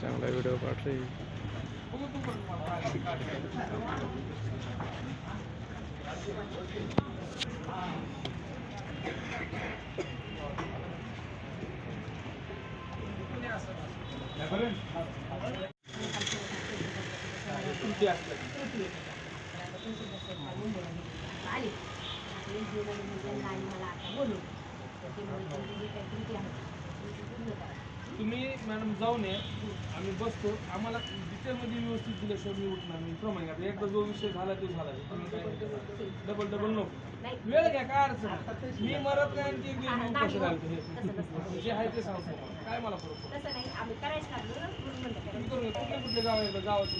चांगला व्हिडिओ पाठवले आली मला आता बोलू तुम्ही मॅडम जाऊन ये आम्ही बसतो आम्हाला डिटेलमध्ये व्यवस्थित दिल्याशिवाय मी उठणार मी प्रमाणे आता एकदा जो विषय झाला तो झाला तुम्ही काय डबल डबल नको वेळ घ्या काय अडचण. मी मरत नाही आणि ते गेली नाही कसं हो. घालतो. हे जे आहे ते सांगतो. काय मला फरक म्हणून तुम्ही. करून. कुठले कुठले गाव आहे गावाचे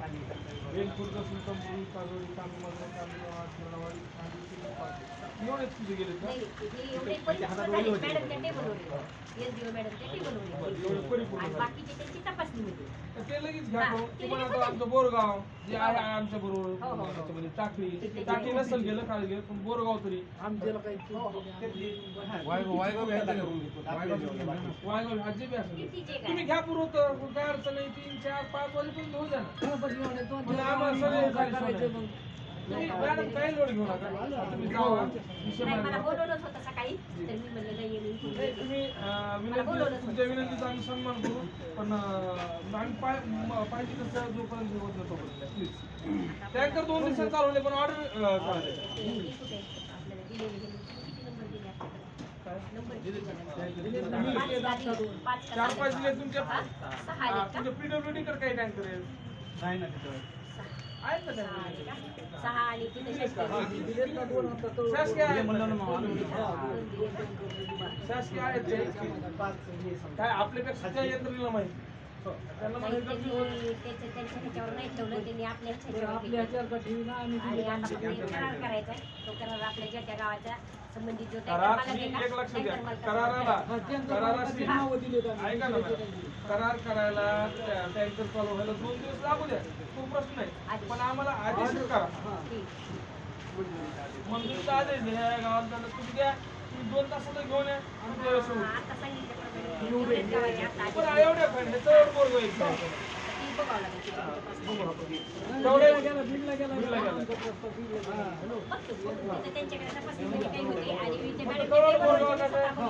सुलतानपूर काजोडी एवढेच तुझे गेले ते लगेच घ्या तुम्हाला आता आमचं बोरगाव जे आहे आमच्या हो, बरोबर टाकळी टाकळी नसेल गेलं काय गेलं पण बोरगाव तरी वायगाव हा बी असेल तुम्ही घ्या पुरवतं काय अडचण नाही. तीन चार पाच वाजेपर्यंत होऊ द्या मला मांडा. बोलवलंच होतं सकाळी तर मी म्हणलं नाही येईल नाही, तुम्ही अं, विनंती तुमच्या विनंतीचा आम्ही सन्मान करू पण आम्ही पाहिजे तसं जोपर्यंत होत नाही तोपर्यंत प्लीज टँकर दोन दिवसात चालवले पण ऑर्डर चार? पाच दिले तुमच्या? तुमच्या पीडब्ल्यूडी कर काही टँकर आहेत सहा. ना सहा आहेत टँकर सहा आणि तिथे शासकीय शासकीय आहेत ते. काय आपल्यापेक्षा त्या यंत्रणेला माहिती नाही, माहिती त्यांनी त्याच्या त्यांच्या ह्याच्यावर नाही ठेवलं त्यांनी आपल्या ह्याच्यावर ठेवलं. आणि आता फक्त एक करार करायचा आहे. तो करार आपल्या ज्या त्या गावाच्या संबंधित जो टँकर करार मालक आहे तुम्ही का, एक लक्ष द्या. टँकर मालकाचा कराराला कराराशी ऐका ना मॅडम. करार करायला त्या टँकर चालू व्हायला दोन दिवस लागू द्या. तो प्रश्न नाही पण आम्हाला आदेश करा. ठीक. मंजुरीचा आदेश द्या. या गावाला जाणं तुम्ही द्या. तुम्ही दोन तासाला घेऊन या आणि आता पण एवढ्या पण ह्याच्यावर व्हायचं ती बघावं लागेल किती. बघू आपण. तेवढे गेला. काही होते आणि मॅडम तेवढं आणि पाय हा.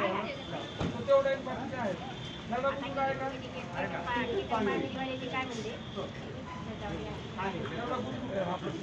आहे, बाकीचे आहेत दादा का पाणी- पाणी ते काय त्याच्यावर या. गुण-